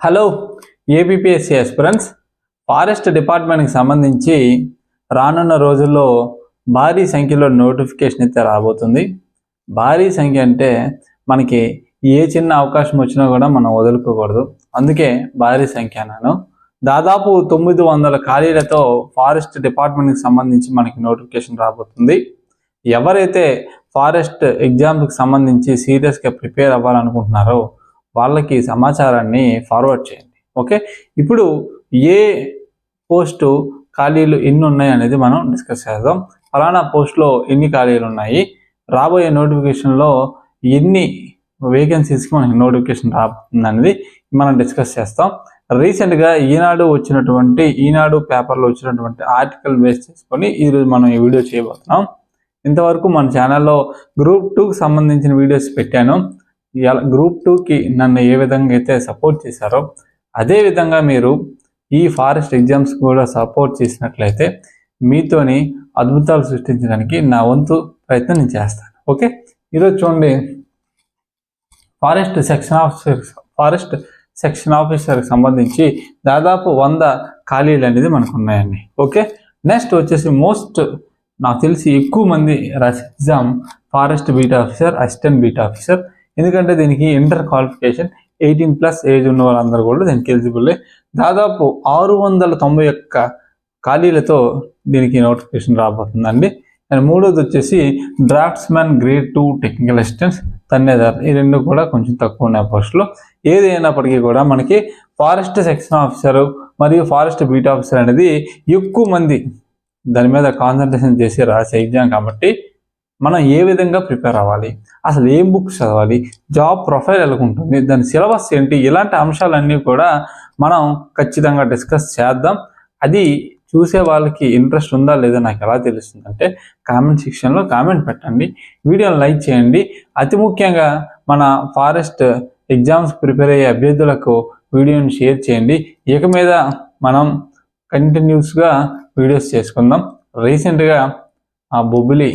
Hello ABPSC ఎస్పిరెన్స్ forest డిపార్ట్మెంట్కి సంబంధించి రానున్న రోజుల్లో భారీ సంఖ్యలో నోటిఫికేషన్ అయితే రాబోతుంది. భారీ సంఖ్య అంటే మనకి ఏ చిన్న అవకాశం వచ్చినా కూడా మనం వదులుకోకూడదు. అందుకే భారీ సంఖ్య అన్నాను. దాదాపు తొమ్మిది వందల ఖాళీలతో ఫారెస్ట్ డిపార్ట్మెంట్కి సంబంధించి మనకి నోటిఫికేషన్ రాబోతుంది. ఎవరైతే ఫారెస్ట్ ఎగ్జామ్కి సంబంధించి సీరియస్గా ప్రిపేర్ అవ్వాలనుకుంటున్నారో వాళ్ళకి సమాచారాన్ని ఫార్వర్డ్ చేయండి. ఓకే ఇప్పుడు ఏ పోస్టు ఖాళీలు ఎన్ని ఉన్నాయి అనేది మనం డిస్కస్ చేద్దాం. ఫలానా పోస్ట్లో ఎన్ని ఖాళీలు ఉన్నాయి? రాబోయే నోటిఫికేషన్లో ఎన్ని వేకెన్సీస్కి మనకి నోటిఫికేషన్ రాబోతుంది అనేది మనం డిస్కస్ చేస్తాం. రీసెంట్గా ఈనాడు వచ్చినటువంటి ఈనాడు పేపర్లో వచ్చినటువంటి ఆర్టికల్ బేస్ చేసుకొని ఈరోజు మనం ఈ వీడియో చేయబోతున్నాం. ఇంతవరకు మన ఛానల్లో గ్రూప్ టూకి సంబంధించిన వీడియోస్ పెట్టాను. గ్రూప్ టూకి నన్ను ఏ విధంగా అయితే సపోర్ట్ చేశారో అదే విధంగా మీరు ఈ ఫారెస్ట్ ఎగ్జామ్స్ కూడా సపోర్ట్ చేసినట్లయితే మీతోని అద్భుతాలు సృష్టించడానికి నా వంతు ప్రయత్నం నేను చేస్తాను. ఓకే? ఈరోజు చూడండి. Forest section officer forest section ఆఫీసర్కి సంబంధించి దాదాపు వంద ఖాళీలు అనేది మనకు ఉన్నాయండి ఓకే? నెక్స్ట్ వచ్చేసి మోస్ట్ నాకు తెలిసి ఎక్కువ మంది రాసే exam forest beat officer assistant beat officer ఎందుకంటే దీనికి inter qualification eighteen plus age ఉన్న వాళ్ళందరూ కూడా దీనికి ఎలిజిబుల్. దాదాపు ఆరు వందల తొంభై ఒక్క ఖాళీలతో దీనికి నోటిఫికేషన్ రాబోతుందండి. అండ్ మూడోది వచ్చేసి draftsmen grade two technical assistants తన్నేదార్. ఈ రెండు కూడా కొంచెం తక్కువ ఉన్నాయి పోస్టులు. ఏదైనప్పటికీ కూడా మనకి ఫారెస్ట్ సెక్షన్ ఆఫీసర్ మరియు ఫారెస్ట్ బీట్ ఆఫీసర్ అనేది ఎక్కువ మంది దాని మీద కాన్సన్ట్రేషన్ చేసి రాసే ఎగ్జామ్ కాబట్టి మనం ఏ విధంగా ప్రిపేర్ అవ్వాలి? అసలు ఏం బుక్స్ చదవాలి? జాబ్ ప్రొఫైల్ ఎలా ఉంటుంది? దాని సిలబస్ ఏంటి? ఇలాంటి అంశాలన్నీ కూడా మనం ఖచ్చితంగా డిస్కస్ చేద్దాం. అది చూసే వాళ్ళకి ఇంట్రెస్ట్ ఉందా లేదా నాకు ఎలా తెలుస్తుంది అంటే కామెంట్ సెక్షన్లో కామెంట్ పెట్టండి. వీడియోని లైక్ చేయండి. అతి ముఖ్యంగా మన ఫారెస్ట్ ఎగ్జామ్స్ ప్రిపేర్ అయ్యే అభ్యర్థులకు వీడియోని షేర్ చేయండి. ఇక మీద మనం కంటిన్యూస్గా వీడియోస్ చేసుకుందాం. రీసెంట్గా ఆ బొబ్బిలి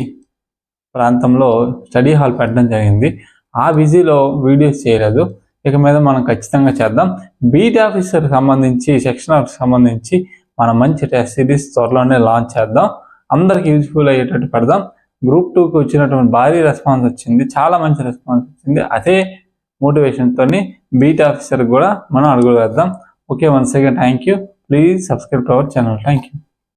ప్రాంతంలో స్టడీ హాల్ పెట్టడం జరిగింది. ఆ బిజీలో వీడియోస్ చేయలేదు. ఇక మీద మనం ఖచ్చితంగా చేద్దాం. బీట్ ఆఫీసర్ సంబంధించి సెక్షన్ ఆఫీసర్ సంబంధించి మనం మంచి టెస్ట్ సిరీస్ త్వరలోనే లాంచ్ చేద్దాం. అందరికి యూజ్ఫుల్ అయ్యేటట్టు పెడదాం. గ్రూప్ టూకి వచ్చినటువంటి భారీ రెస్పాన్స్ వచ్చింది. చాలా మంచి రెస్పాన్స్ వచ్చింది. అదే మోటివేషన్తో బీట్ ఆఫీసర్ కూడా మనం అడుగులు వేద్దాం. Okay once again thank you. Please subscribe to our channel. Thank you.